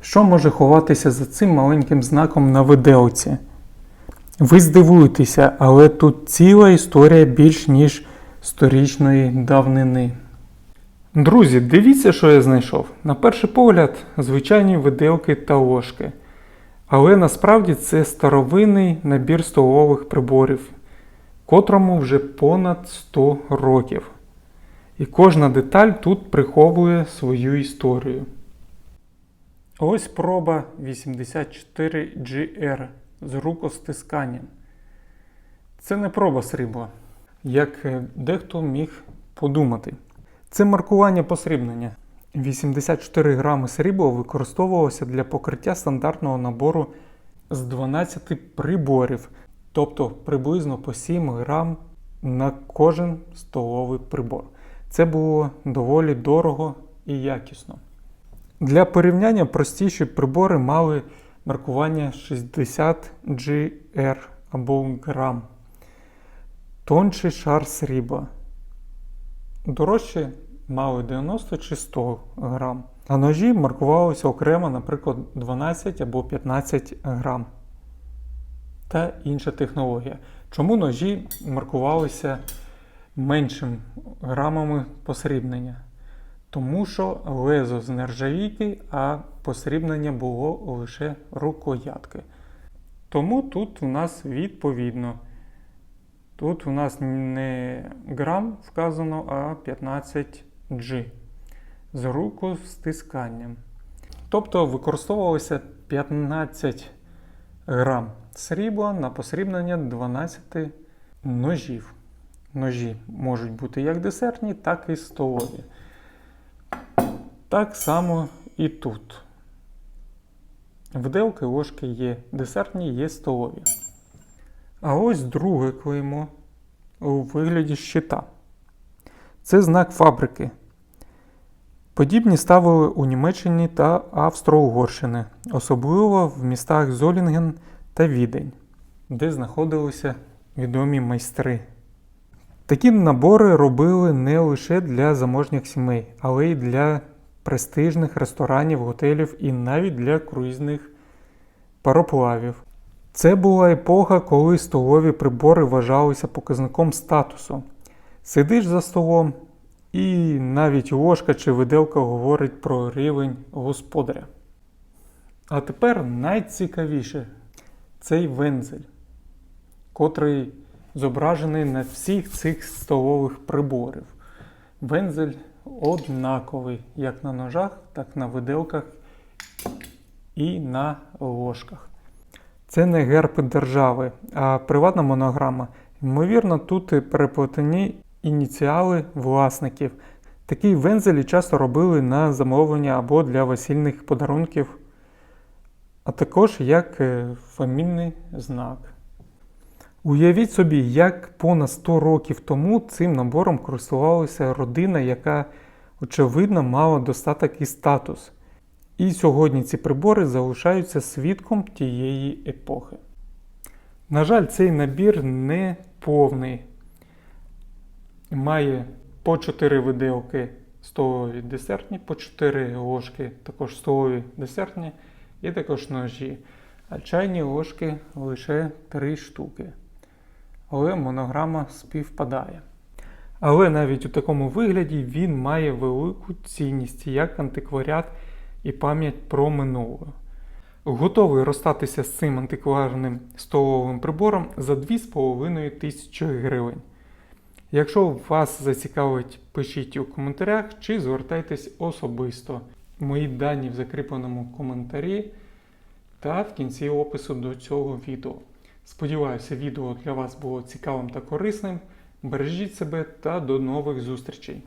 Що може ховатися за цим маленьким знаком на виделці? Ви здивуєтеся, але тут ціла історія більш ніж сторічної давнини. Друзі, дивіться, що я знайшов. На перший погляд, звичайні виделки та ложки. Але насправді це старовинний набір столових приборів, котрому вже понад 100 років. І кожна деталь тут приховує свою історію. Ось проба 84GR з рукостисканням. Це не проба срібла, як е, дехто міг подумати. Це маркування посрібнення. 84 грами срібла використовувалося для покриття стандартного набору з 12 приборів, тобто приблизно по 7 грам на кожен столовий прибор. Це було доволі дорого і якісно. Для порівняння простіші прибори мали маркування 60 GR або грам. Тонший шар срібла. Дорожчі мали 90 чи 100 грам. А ножі маркувалися окремо, наприклад, 12 або 15 грам. Та інша технологія. Чому ножі маркувалися меншим грамами посрібнення? Тому що лезо з нержавійки, а посрібнення було лише рукоятки. Тому тут у нас відповідно. Тут у нас не грам вказано, а 15G з рукостисканням. Тобто використовувалося 15 грам срібла на посрібнення 12 ножів. Ножі можуть бути як десертні, так і столові. Так само і тут. Вделки ложки є десертні, є столові. А ось друге клеймо у вигляді щита. Це знак фабрики. Подібні ставили у Німеччині та Австро-Угорщини, особливо в містах Золінген та Відень, де знаходилися відомі майстри. Такі набори робили не лише для заможніх сімей, але й для престижних ресторанів, готелів і навіть для круїзних пароплавів. Це була епоха, коли столові прибори вважалися показником статусу. Сидиш за столом, і навіть ложка чи виделка говорить про рівень господаря. А тепер найцікавіше цей вензель, котрий зображений на всіх цих столових приборів. Вензель однаковий як на ножах, так на виделках і на ложках. Це не герб держави, а приватна монограма. Ймовірно, тут переплетені ініціали власників. Такі вензелі часто робили на замовлення або для весільних подарунків, а також як е, фамільний знак. Уявіть собі, як понад 100 років тому цим набором користувалася родина, яка, очевидно, мала достаток і статус. І сьогодні ці прибори залишаються свідком тієї епохи. На жаль, цей набір не повний. Має по 4 виделки столові десертні, по 4 ложки також столові десертні і також ножі. А чайні ложки лише 3 штуки. Але монограма співпадає. Але навіть у такому вигляді він має велику цінність як антикваріат і пам'ять про минуле. Готовий розстатися з цим антикварним столовим прибором за 2,5 тисячі гривень. Якщо вас зацікавить, пишіть у коментарях чи звертайтесь особисто. Мої дані в закріпленому коментарі та в кінці опису до цього відео. Сподіваюся, відео для вас було цікавим та корисним. Бережіть себе та до нових зустрічей!